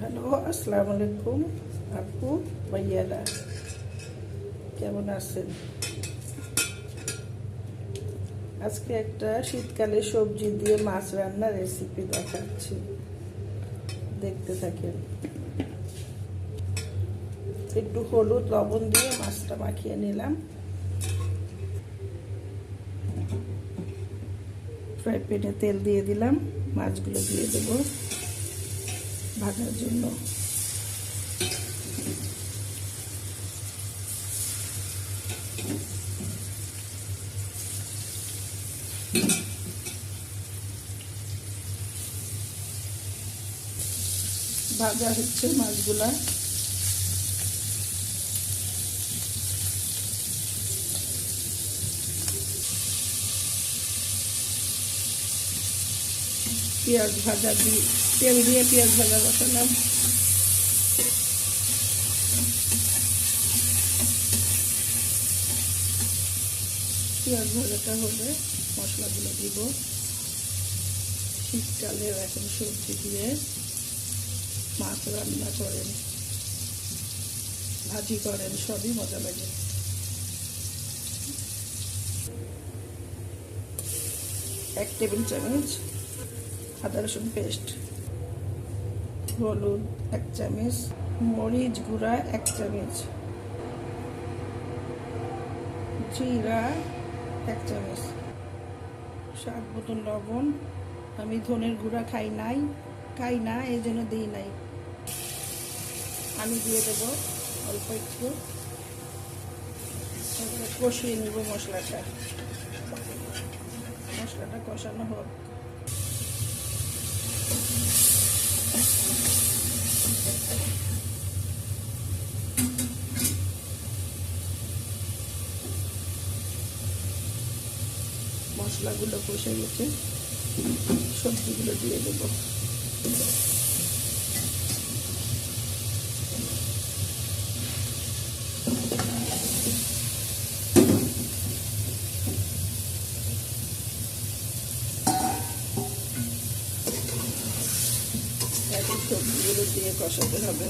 Hello আসসালামু আলাইকুম আপু ভাইয়ারা কেমন আছেন আজকে একটা শীতকালে সবজি দিয়ে মাছ রান্নার রেসিপি দেখাচ্ছি। দেখতে থাকেন। একটু হলুদ, লবণ দিয়ে মাছটা মাখিয়ে নিলাম। ফ্রাই প্যানে তেল দিয়ে দিলাম। মাছগুলো দিয়ে দেবো ভাজার জন্য। ভাজা হচ্ছে মাছগুলা। পেঁয়াজ ভাজা দিয়ে তেল দিয়ে পেঁয়াজ ভাজা বসালাম। পেঁয়াজ ভাজাটা হলে মশলাগুলো দিব। শীতকালে এখন সবজি দিয়ে মাছ রান্না করেন, ভাজি করেন, সবই মজা লাগে। এক টেবিল চামচ আদা রসুন পেস্ট হলুদ এক চামচ, মরিচ গুঁড়া এক চামচ, জিরা এক চামচ সাত বোতল লবণ। আমি ধনের গুঁড়া খাই নাই, খাই না, এই জন্য দিই নাই। আমি দিয়ে দেব অল্প একটু। কষিয়ে নেব মশলাটা। মশলাটা কষানো হোক। মশলাগুলো কষে গেছে সবজিগুলো দিয়ে দেবো। সবজিগুলো দিয়ে কষাতে হবে।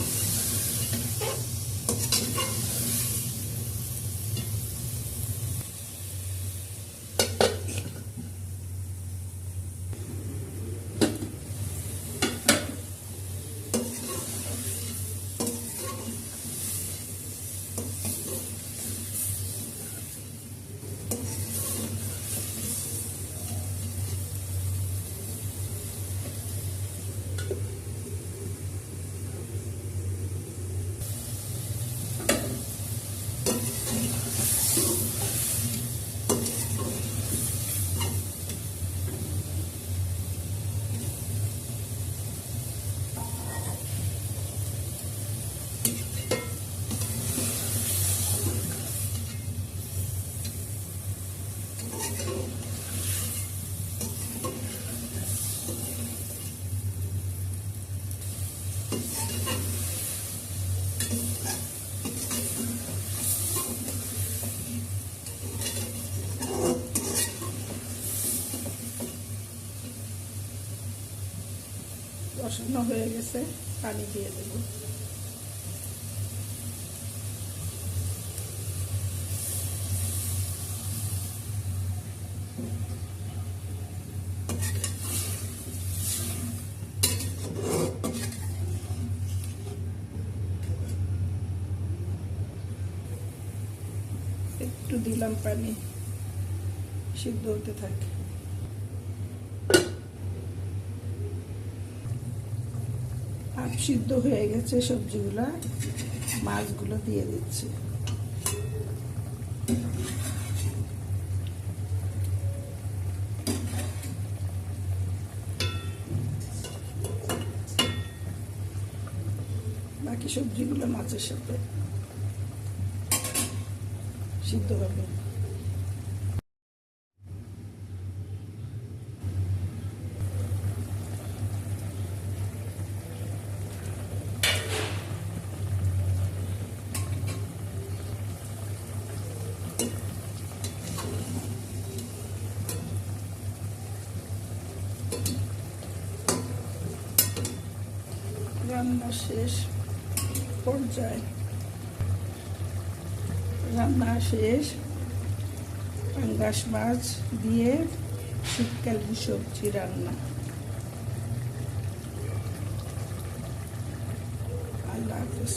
কষানো হয়ে গেছে পানি দিয়ে দেব। একটু দিলাম পানি সিদ্ধ হতে থাকে। হাফ সিদ্ধ হয়ে গেছে সবজিগুলো মাছগুলো দিয়ে দিচ্ছি। বাকি সবজিগুলো মাছের সাথে সিদ্ধ হবে। রান্না শেষ পর্যায়ে রান্না শেষ পাঙ্গাস মাছ দিয়ে শীতকালীন সবজি রান্না। আল্লাহ হাফেজ।